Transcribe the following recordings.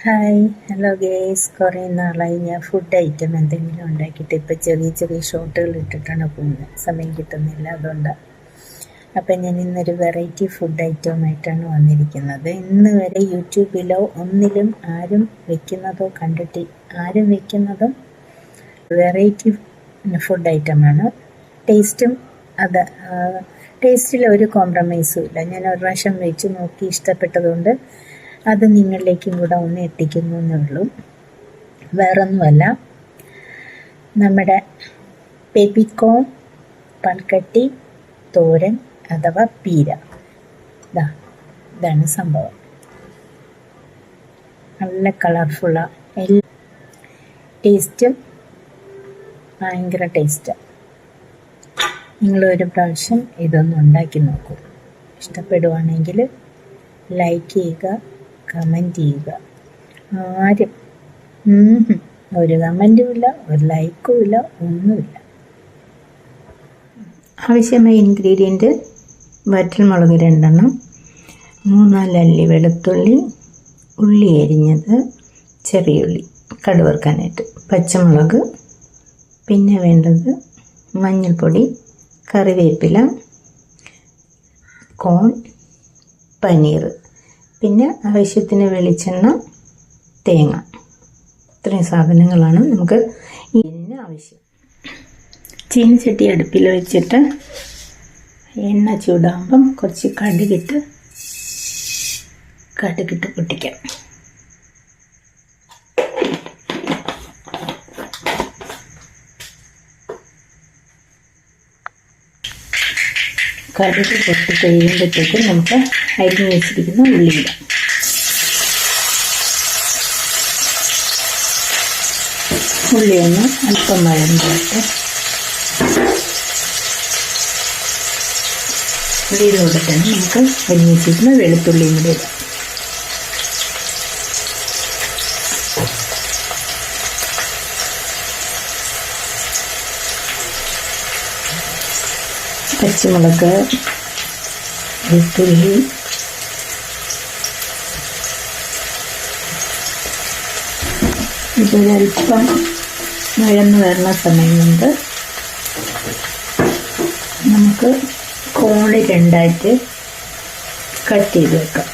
Hi hello guys. കുറേ നാളായി ഞാൻ ഫുഡ് ഐറ്റം എന്തെങ്കിലും ഉണ്ടാക്കിയിട്ട് ഇപ്പോൾ ചെറിയ ചെറിയ ഷോട്ടുകൾ ഇട്ടിട്ടാണ് പോകുന്നത്. സമയം കിട്ടുന്നില്ല അതുകൊണ്ടാണ് അപ്പം ഞാൻ ഇന്നൊരു വെറൈറ്റി ഫുഡ് ഐറ്റവുമായിട്ടാണ് വന്നിരിക്കുന്നത്. ഇന്ന് വരെ യൂട്യൂബിലോ ഒന്നിലും ആരും വെക്കുന്നതോ കണ്ടിട്ട് ആരും വെക്കുന്നതും വെറൈറ്റി ഫുഡ് ഐറ്റമാണ് ടേസ്റ്റും അത് ടേസ്റ്റിൽ ഒരു കോംപ്രമൈസും ഇല്ല. ഞാൻ ഒരു പ്രാവശ്യം വെച്ച് നോക്കി ഇഷ്ടപ്പെട്ടതുകൊണ്ട് അത് നിങ്ങളിലേക്കും കൂടെ ഒന്ന് എത്തിക്കുന്നു എന്നുള്ളൂ. വേറൊന്നുമല്ല. നമ്മുടെ പെബിക്കോൺ പൽക്കട്ടി തോരൻ അഥവാ പീര. ഇതാ ഇതാണ് സംഭവം. നല്ല കളർഫുള്ളാണ് എല്ലാ ടേസ്റ്റും ഭയങ്കര ടേസ്റ്റാണ് നിങ്ങളൊരു പ്രാവശ്യം ഇതൊന്ന് ഉണ്ടാക്കി നോക്കൂ. ഇഷ്ടപ്പെടുവാണെങ്കിൽ ലൈക്ക് ചെയ്യുക കമന്റ് ചെയ്യുക ആരും. ഒരു കമന്റും ഇല്ല ഒരു ലൈക്കും ഇല്ല ഒന്നുമില്ല. ആവശ്യമായ ഇൻഗ്രീഡിയന്റ് വറ്റൽമുളക് രണ്ടെണ്ണം മൂന്നാൽ അല്ലി വെളുത്തുള്ളി ഉള്ളി അരിഞ്ഞത് ചെറിയുള്ളി കടുവറുക്കാനായിട്ട്. പച്ചമുളക് പിന്നെ വേണ്ടത് മഞ്ഞൾപ്പൊടി കറിവേപ്പില കോൺ പനീർ. പിന്നെ ആവശ്യത്തിന് വെളിച്ചെണ്ണ തേങ്ങ. ഇത്രയും സാധനങ്ങളാണ് നമുക്ക് ഇതിന് ആവശ്യം. ചീനച്ചട്ടി അടുപ്പിൽ വെച്ചിട്ട് എണ്ണ ചൂടാകുമ്പം കുറച്ച് കടുകിട്ട് കടുകിട്ട് പൊട്ടിക്കാം. കടുക് പൊട്ടി കഴിയുമ്പോഴത്തേക്കും നമുക്ക് അരിഞ്ഞ് വെച്ചിരിക്കുന്ന ഉള്ളി ഇടാം. ഉള്ളി ഒന്ന് അല്പം വഴന്നിട്ട് ഉള്ളിയിലൂടെ തന്നെ നമുക്ക് അരിഞ്ഞ് വെച്ചിരിക്കുന്ന വെളുത്തുള്ളിയും കൂടി ഇടാം. പച്ചമുളക് വെളുത്തുള്ളി ഇതൊരൽപ്പം വഴന്ന് വരുന്ന സമയം കൊണ്ട് നമുക്ക് കോളി രണ്ടായിട്ട് കട്ട് ചെയ്ത് വെക്കാം.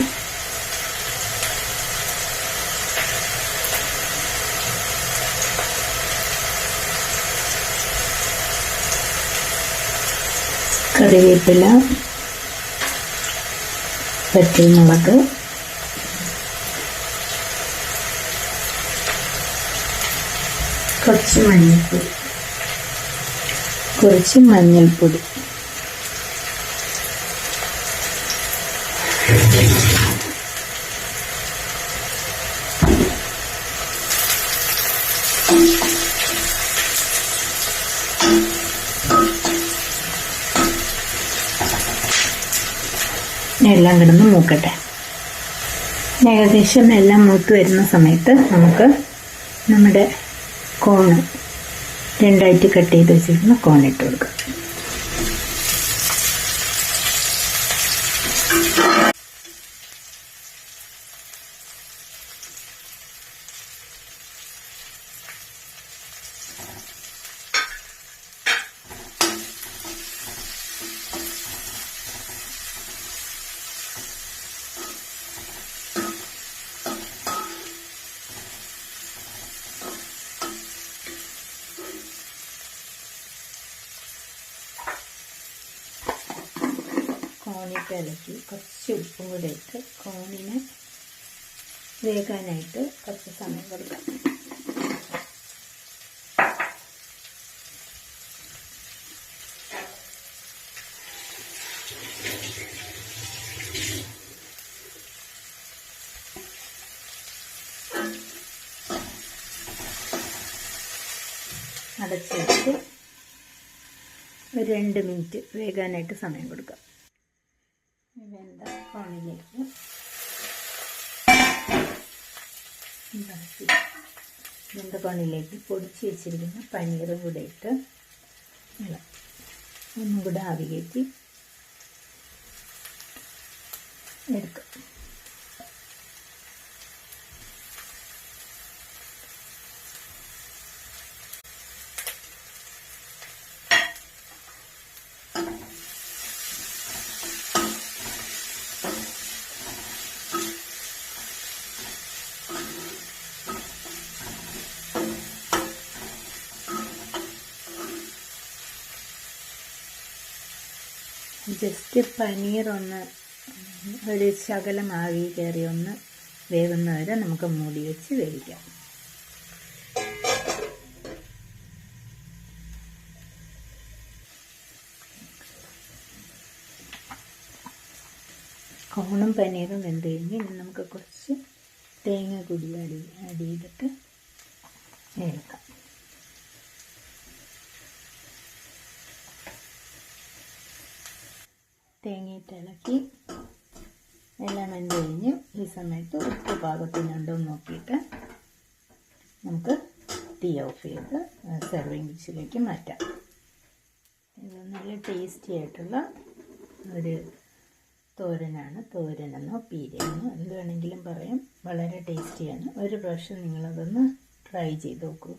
കറിവേപ്പില പച്ചമുളക് കുറച്ച് മഞ്ഞൾപ്പൊടി. കുറച്ച് മഞ്ഞൾപ്പൊടി. എല്ലാം കിടന്ന് മൂക്കട്ടെ. ഏകദേശം എല്ലാം മൂത്ത് വരുന്ന സമയത്ത് നമുക്ക് നമ്മുടെ കോണ് രണ്ടായിട്ട് കട്ട് ചെയ്ത് വെച്ചിരുന്ന കോൺ ഇട്ട് കൊടുക്കാം. കോണിട്ട് ഇളക്കി കുറച്ച് ഉപ്പും കൂടെ ഇട്ട് കോണിനെ വേകാനായിട്ട് കുറച്ച് സമയം കൊടുക്കാം. അടച്ചിട്ട് ഒരു രണ്ട് മിനിറ്റ് വേകാനായിട്ട് സമയം കൊടുക്കാം. വെന്ത കോണിലേക്ക്. വെന്ത കോണിലേക്ക്? പൊടിച്ച് വെച്ചിരിക്കുന്ന പനീർ കൂടെ ഇട്ട് ഒന്നും കൂടെ ആവി കയറ്റി എടുക്കാം. ജസ്റ്റ് പനീർ ഒന്ന് ഒരു ശകലം ആവി കയറി ഒന്ന് വേവുന്ന വരെ നമുക്ക് മൂടി വെച്ച് വേവിക്കാം. കോണും പനീറും വെന്ത് കഴിഞ്ഞ് ഇനി നമുക്ക് കുറച്ച് തേങ്ങ കൂടി അടി ആഡ് ചെയ്തിട്ട് തേങ്ങയിട്ട് ഇളക്കി എല്ലാം വെന്ത് കഴിഞ്ഞ് ഈ സമയത്ത് ഉപ്പ് പാകത്തിനുണ്ടോ എന്ന് നോക്കിയിട്ട് നമുക്ക് തീ ഓഫ് ചെയ്ത് സെർവിങ് ഡിഷിലേക്ക് മാറ്റാം. ഇത് നല്ല ടേസ്റ്റി ആയിട്ടുള്ള ഒരു തോരനാണ്. തോരനെന്നോ പീരയെന്നോ എന്ത് വേണമെങ്കിലും പറയാം. വളരെ ടേസ്റ്റിയാണ് ഒരു പ്രാവശ്യം നിങ്ങളതൊന്ന് ട്രൈ ചെയ്ത് നോക്കൂ.